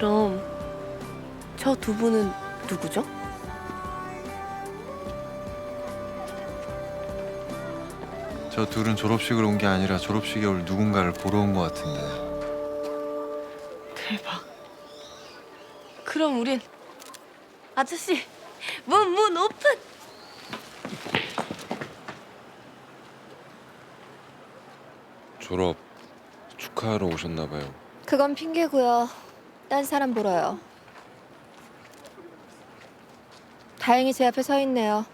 그럼 저 두 분은 누구죠? 저 둘은 졸업식을 온 게 아니라 졸업식에 올 누군가를 보러 온 것 같은데 대박. 그럼 우린 아저씨 문 문 오픈. 졸업 축하하러 오셨나 봐요. 그건 핑계고요. 딴 사람 보러요. 다행히 제 앞에 서 있네요.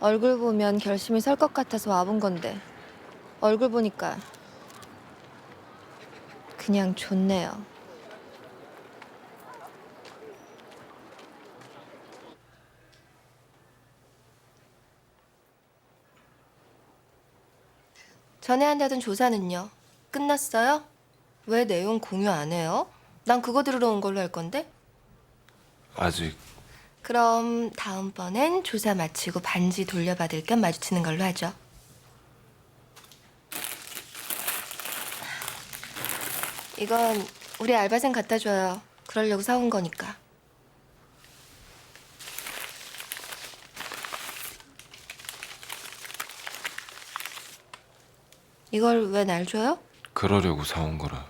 얼굴 보면 결심이 설 것 같아서 와본 건데 얼굴 보니까 그냥 좋네요. 전에 한다던 조사는요? 끝났어요? 왜 내용 공유 안 해요? 난 그거 들으러 온 걸로 할 건데? 아직 그럼 다음번엔 조사 마치고 반지 돌려받을 겸 마주치는 걸로 하죠. 이건 우리 알바생 갖다 줘요. 그러려고 사온 거니까. 이걸 왜 날 줘요? 그러려고 사온 거라.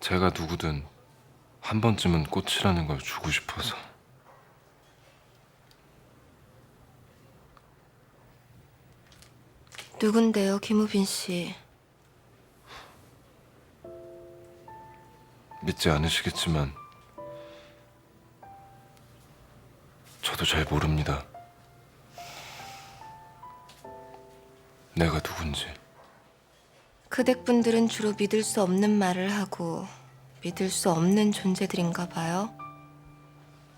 제가 누구든 한 번쯤은 꽃이라는 걸 주고 싶어서. 누군데요, 김우빈 씨? 믿지 않으시겠지만 저도 잘 모릅니다. 내가 누군지. 그댁분들은 주로 믿을 수 없는 말을 하고 믿을 수 없는 존재들인가 봐요.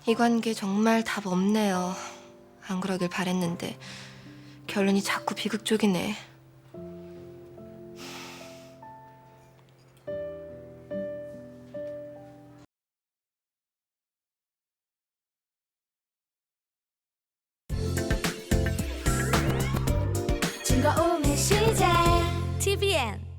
이 관계 정말 답 없네요. 안 그러길 바랬는데 결론이 자꾸 비극 쪽이네. 즐거움의 시작 TVN